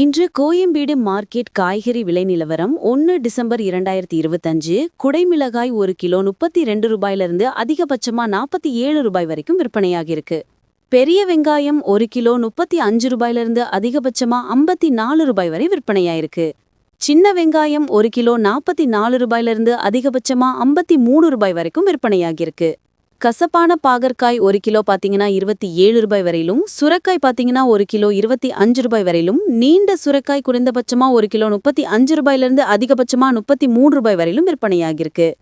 இன்று கோயம்பேடு மார்க்கெட் காய்கறி விலை நிலவரம் ஒன்று டிசம்பர் இரண்டாயிரத்தி இருபத்தஞ்சு. குடைமிளகாய் ஒரு கிலோ முப்பத்தி ரெண்டு ரூபாயிலிருந்து அதிகபட்சமா நாற்பத்தி ஏழு ரூபாய் வரைக்கும் விற்பனையாகியிருக்கு. பெரிய வெங்காயம் ஒரு கிலோ முப்பத்தி அஞ்சு ரூபாயிலிருந்து அதிகபட்சமா ஐம்பத்தி நாலு ரூபாய் வரை விற்பனையாயிருக்கு. சின்ன வெங்காயம் ஒரு கிலோ நாற்பத்தி நாலு ரூபாயிலிருந்து அதிகபட்சமா ஐம்பத்தி மூணு ரூபாய் வரைக்கும் விற்பனையாகிருக்கு கசப்பான பாகற்காய் ஒரு கிலோ பார்த்தீங்கன்னா இருபத்தி ஏழு ரூபாய் வரையிலும் சுரக்காய் பார்த்தீங்கன்னா ஒரு கிலோ இருபத்தி அஞ்சு ரூபாய் வரையிலும் நீண்ட சுரக்காய் குறைந்தபட்சமா ஒரு கிலோ முப்பத்தி அஞ்சு ரூபாயிலிருந்து அதிகபட்சமா முப்பத்தி மூணு ரூபாய் வரையிலும் விற்பனையாகிருக்கு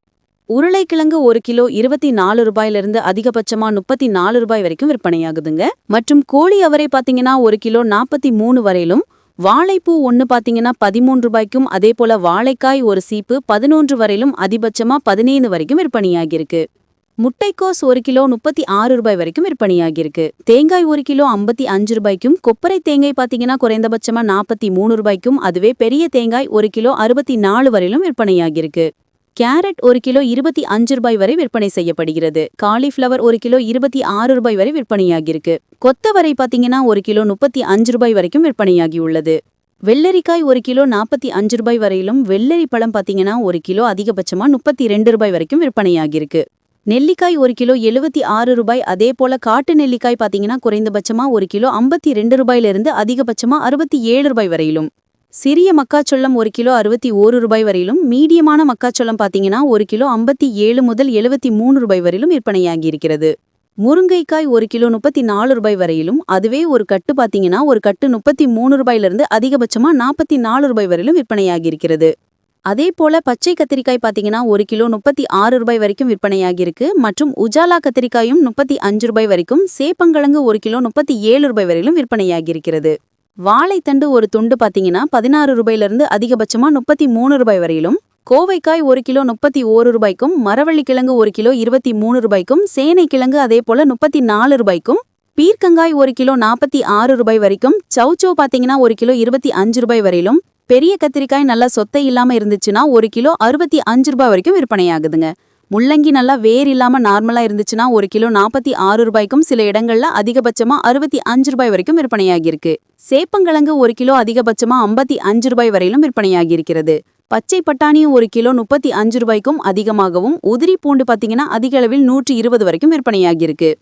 உருளைக்கிழங்கு ஒரு கிலோ இருபத்தி நாலு ரூபாயிலிருந்து அதிகபட்சமா முப்பத்தி நாலு ரூபாய் வரைக்கும் விற்பனையாகுதுங்க. மற்றும் கோழி அவரை பார்த்தீங்கன்னா ஒரு கிலோ நாற்பத்தி மூணு வரையிலும் வாழைப்பூ ஒன்னு பார்த்தீங்கன்னா பதிமூன்று ரூபாய்க்கும் அதே போல வாழைக்காய் ஒரு சீப்பு பதினொன்று வரையிலும் அதிகபட்சமா பதினேழு வரைக்கும் விற்பனையாகிருக்கு முட்டைக்கோஸ் ஒரு கிலோ முப்பத்தி ஆறு ரூபாய் வரைக்கும் விற்பனையாகிருக்கு தேங்காய் ஒரு கிலோ ஐம்பத்தி அஞ்சு ரூபாய்க்கும் கொப்பரை தேங்காய் பாத்தீங்கன்னா குறைந்தபட்சமா நாற்பத்தி மூணு ரூபாய்க்கும் அதுவே பெரிய தேங்காய் ஒரு கிலோ அறுபத்தி நாலு வரையிலும் விற்பனையாகியிருக்கு. கேரட் ஒரு கிலோ இருபத்தி அஞ்சு ரூபாய் வரை விற்பனை செய்யப்படுகிறது. காலிஃப்ளவர் ஒரு கிலோ இருபத்தி ஆறு ரூபாய் வரை விற்பனையாகிருக்கு கொத்தவரை பாத்தீங்கன்னா ஒரு கிலோ முப்பத்தி அஞ்சு ரூபாய் வரைக்கும் விற்பனையாகியுள்ளது. வெள்ளரிக்காய் ஒரு கிலோ நாற்பத்தி அஞ்சு ரூபாய் வரையிலும் வெள்ளரி பழம் பாத்தீங்கன்னா ஒரு கிலோ அதிகபட்சமா முப்பத்தி ரெண்டு ரூபாய் வரைக்கும் விற்பனையாகிருக்கு நெல்லிக்காய் ஒரு கிலோ எழுபத்தி ஆறு ரூபாய். அதே போல காட்டு நெல்லிக்காய் பார்த்தீங்கன்னா குறைந்தபட்சமா ஒரு கிலோ ஐம்பத்தி ரெண்டு ரூபாயிலிருந்து அதிகபட்சமா அறுபத்தி ஏழு ரூபாய் வரையிலும். சிறிய மக்காச்சோளம் ஒரு கிலோ அறுபத்தி ஓரு ரூபாய் வரையிலும். மீடியமான மக்காச்சோளம் பார்த்தீங்கன்னா ஒரு கிலோ ஐம்பத்தி ஏழு முதல் எழுபத்தி மூணு ரூபாய் வரையிலும் விற்பனையாகி இருக்கிறது. முருங்கைக்காய் ஒரு கிலோ முப்பத்தி நாலு ரூபாய் வரையிலும். அதுவே ஒரு கட்டு பார்த்தீங்கன்னா ஒரு கட்டு முப்பத்தி மூணு ரூபாயிலிருந்து அதிகபட்சமா நாற்பத்தி நாலு ரூபாய் வரையிலும் விற்பனையாகி இருக்கிறது. அதே போல பச்சை கத்திரிக்காய் பார்த்தீங்கன்னா ஒரு கிலோ முப்பத்தி ஆறு ரூபாய் வரைக்கும் விற்பனையாகியிருக்கு. மற்றும் உஜாலா கத்திரிக்காயும் முப்பத்தி அஞ்சு ரூபாய் வரைக்கும் சேப்பங்கிழங்கு ஒரு கிலோ முப்பத்தி ஏழு ரூபாய் வரையிலும் விற்பனையாகியிருக்கிறது. வாழைத்தண்டு ஒரு துண்டு பார்த்தீங்கன்னா பதினாறு ரூபாயிலிருந்து அதிகபட்சமாக முப்பத்தி மூணு ரூபாய் வரையிலும் கோவைக்காய் ஒரு கிலோ முப்பத்தி ஓரு ரூபாய்க்கும் மரவள்ளி கிழங்கு ஒரு கிலோ இருபத்தி மூணு ரூபாய்க்கும் சேனை கிழங்கு அதே போல முப்பத்தி நாலு ரூபாய்க்கும் பீர்க்கங்காய் ஒரு கிலோ நாற்பத்தி ஆறு ரூபாய் வரைக்கும் சவுச்சோ பார்த்தீங்கன்னா ஒரு கிலோ இருபத்தி அஞ்சு ரூபாய் வரையிலும் பெரிய கத்திரிக்காய் நல்லா சொத்தை இல்லாம இருந்துச்சுன்னா ஒரு கிலோ அறுபத்தி அஞ்சு ரூபாய் வரைக்கும் விற்பனையாகுதுங்க. முள்ளங்கி நல்லா வேர் இல்லாம நார்மலா இருந்துச்சுன்னா ஒரு கிலோ நாற்பத்தி ஆறு ரூபாய்க்கும் சில இடங்கள்ல அதிகபட்சமா அறுபத்தி அஞ்சு ரூபாய் வரைக்கும் விற்பனையாகியிருக்கு. சேப்பங்கிழங்கு ஒரு கிலோ அதிகபட்சமா ஐம்பத்தி அஞ்சு ரூபாய் வரையிலும் விற்பனையாகியிருக்கிறது. பச்சை பட்டாணியும் ஒரு கிலோ முப்பத்தி அஞ்சு ரூபாய்க்கும் அதிகமாகவும் உதிரி பூண்டு பாத்தீங்கன்னா அதிக அளவில் நூற்றி இருபது வரைக்கும் விற்பனையாகியிருக்கு.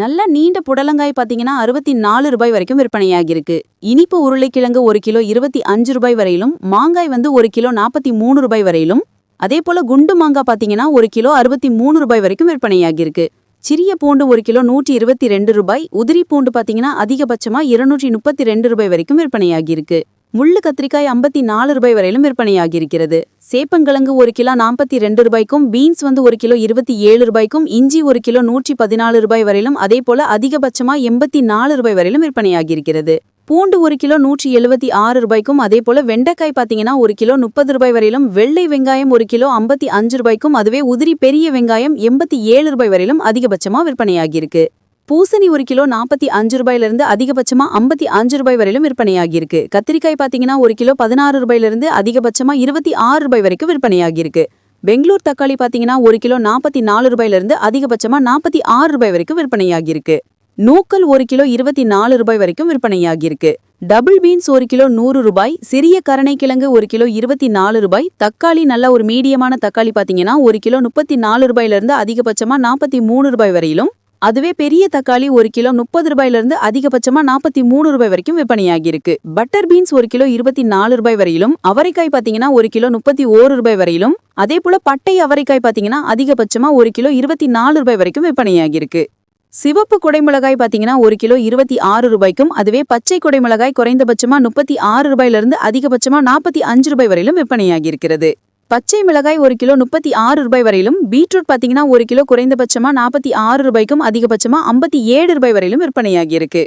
நல்ல நீண்ட புடலங்காய் பார்த்தீங்கன்னா அறுபத்தி நாலு ரூபாய் வரைக்கும் விற்பனையாகியிருக்கு. இனிப்பு உருளைக்கிழங்கு ஒரு கிலோ இருபத்தி அஞ்சு ரூபாய் வரையிலும் மாங்காய் வந்து ஒரு கிலோ நாற்பத்தி மூணு ரூபாய் வரையிலும் அதே போல குண்டு மாங்காய் பார்த்தீங்கன்னா ஒரு கிலோ அறுபத்தி மூணு ரூபாய் வரைக்கும் விற்பனையாகியிருக்கு. சிறிய பூண்டு ஒரு கிலோ நூற்றி இருபத்தி ரெண்டு ரூபாய் உதிரி பூண்டு பார்த்தீங்கன்னா அதிகபட்சமாக இருநூற்றி முப்பத்தி ரெண்டு ரூபாய் வரைக்கும் விற்பனையாகியிருக்கு. முள்ளு கத்திரிக்காய் ஐம்பத்தி நாலு ரூபாய் வரையிலும் விற்பனையாகியிருக்கிறது. சேப்பங்கிழங்கு ஒரு கிலோ நாற்பத்தி ரெண்டு ரூபாய்க்கும் பீன்ஸ் வந்து ஒரு கிலோ இருபத்தி ஏழு ரூபாய்க்கும் இஞ்சி ஒரு கிலோ நூற்றி பதினாலு ரூபாய் வரையிலும் அதே போல அதிகபட்சமா எண்பத்தி நாலு ரூபாய் வரையிலும் விற்பனையாகியிருக்கிறது. பூண்டு ஒரு கிலோ நூற்றி எழுபத்தி ஆறு ரூபாய்க்கும் அதே போல வெண்டைக்காய் பாத்தீங்கன்னா ஒரு கிலோ முப்பது ரூபாய் வரையிலும் வெள்ளை வெங்காயம் ஒரு கிலோ ஐம்பத்தி அஞ்சு ரூபாய்க்கும் அதுவே உதிரி பெரிய வெங்காயம் எண்பத்தி ஏழு ரூபாய் வரையிலும் அதிகபட்சமா விற்பனையாகியிருக்கு. பூசணி ஒரு கிலோ நாற்பத்தி அஞ்சு ரூபாயிலிருந்து அதிகபட்சமா ஐம்பத்தி அஞ்சு ரூபாய் வரையிலும் விற்பனையாகியிருக்கு. கத்திரிக்காய் பார்த்தீங்கன்னா ஒரு கிலோ பதினாறு ரூபாயிலிருந்து அதிகபட்சமா இருபத்தி ஆறு ரூபாய் வரைக்கும் விற்பனையாகியிருக்கு. பெங்களூர் தக்காளி பார்த்தீங்கன்னா ஒரு கிலோ நாற்பத்தி நாலு ரூபாயிலிருந்து அதிகபட்சமா நாற்பத்தி ஆறு ரூபாய் வரைக்கும் விற்பனையாகியிருக்கு. நூக்கல் ஒரு கிலோ இருபத்தி நாலு ரூபாய் வரைக்கும் விற்பனையாகியிருக்கு. டபுள் பீன்ஸ் ஒரு கிலோ நூறு ரூபாய் சிறிய கருணைக்கிழங்கு ஒரு கிலோ இருபத்தி நாலு ரூபாய் தக்காளி நல்ல ஒரு மீடியமான தக்காளி பார்த்தீங்கன்னா ஒரு கிலோ முப்பத்தி நாலு ரூபாயிலிருந்து அதிகபட்சமாக நாற்பத்தி மூணு ரூபாய் வரையிலும் அதுவே பெரிய தக்காளி ஒரு கிலோ முப்பது ரூபாயிலிருந்து அதிகபட்சமா நாற்பத்தி மூணு ரூபாய் வரைக்கும் விற்பனையாகியிருக்கு. பட்டர் பீன்ஸ் ஒரு கிலோ இருபத்தி நாலு ரூபாய் வரையிலும் அவரைக்காய் பாத்தீங்கன்னா ஒரு கிலோ முப்பத்தி ஓரு ரூபாய் வரையிலும் அதே போல பட்டை அவரைக்காய் பாத்தீங்கன்னா அதிகபட்சமா ஒரு கிலோ இருபத்தி நாலு ரூபாய் வரைக்கும் விற்பனையாகியிருக்கு. சிவப்பு குடைமிளகாய் பாத்தீங்கன்னா ஒரு கிலோ இருபத்தி ஆறு ரூபாய்க்கும் அதுவே பச்சை குடைமிளகாய் குறைந்தபட்சமா முப்பத்தி ஆறு ரூபாயிலிருந்து அதிகபட்சமா நாற்பத்தி அஞ்சு ரூபாய் வரையிலும் விற்பனையாகியிருக்கிறது. பச்சை மிளகாய் ஒரு கிலோ முப்பத்தி ஆறு ரூபாய் வரையிலும் பீட்ரூட் பாத்தீங்கன்னா ஒரு கிலோ குறைந்தபட்சமா நாற்பத்தி ஆறு ரூபாய்க்கும் அதிகபட்சமா ஐம்பத்தி ஏழு ரூபாய் வரையிலும் விற்பனையாகியிருக்கு.